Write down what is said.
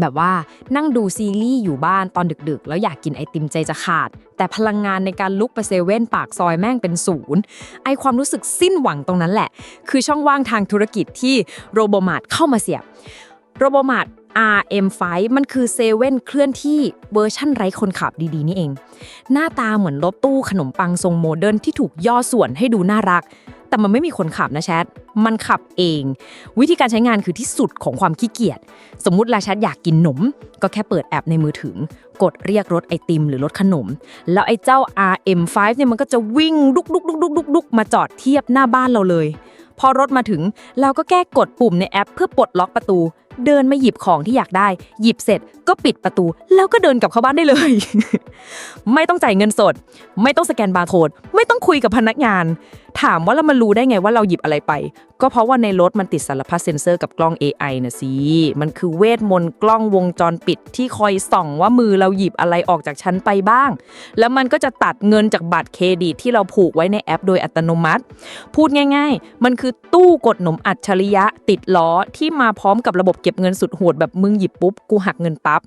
แบบว่านั่งดูซีรีส์อยู่บ้านตอนดึกๆ แล้วอยากกินไอติมใจจะขาด แต่พลังงานในการลุกไปเซเว่นปากซอยแม่งเป็นศูนย์ไอความรู้สึกสิ้นหวังตรงนั้นแหละ คือช่องว่างทางธุรกิจที่โรบอมาดเข้ามาเสียบโรโบมาร์ท RM5 มันคือเซเว่นเคลื่อนที่เวอร์ชั่นไร้คนขับดีๆ นี่เอง หน้าตาเหมือนรถตู้ขนมปังทรงโมเดิร์นที่ถูกย่อส่วนให้ดูน่ารัก แต่มันไม่มีคนขับนะแชท มันขับเอง วิธีการใช้งานคือที่สุดของความขี้เกียจ สมมุติลาแชทอยากกินหนม ก็แค่เปิดแอปในมือถือ กดเรียกรถไอติมหรือรถขนม แล้วไอ้เจ้า RM5 เนี่ยมันก็จะวิ่งดุกดุกดุกดุกดุกมาจอดเทียบหน้าบ้านเราเลย พอรถมาถึงเราก็แก้กดปุ่มในแอป เพื่อปลดล็อกประตู เดินมาหยิบของที่อยากได้ หยิบเสร็จก็ปิดประตู แล้วก็เดินกลับเข้าบ้านได้เลย ไม่ต้องจ่ายเงินสด ไม่ต้องสแกนบาร์โค้ดไม่ต้องคุยกับพนักงาน ถามว่าแล้วมันรู้ได้ไงว่าเราหยิบอะไรไป ก็เพราะว่าในรถมันติดสารพัดเซ็นเซอร์กับกล้อง AI นะสิมันคือเวทมนต์กล้องวงจรปิดที่คอยส่องว่ามือเราหยิบอะไรออกจากชั้นไปบ้าง แล้วมันก็จะตัดเงินจากบัตรเครดิตที่เราผูกไว้ในแอป โดยอัตโนมัติ พูดง่าย ๆ มันคือตู้กดหนมอัจฉริยะติดล้อที่มาพร้อมกับระบบเก็บเงินสุดโหดแบบมึงหยิบปุ๊บกูหักเงินปั๊บ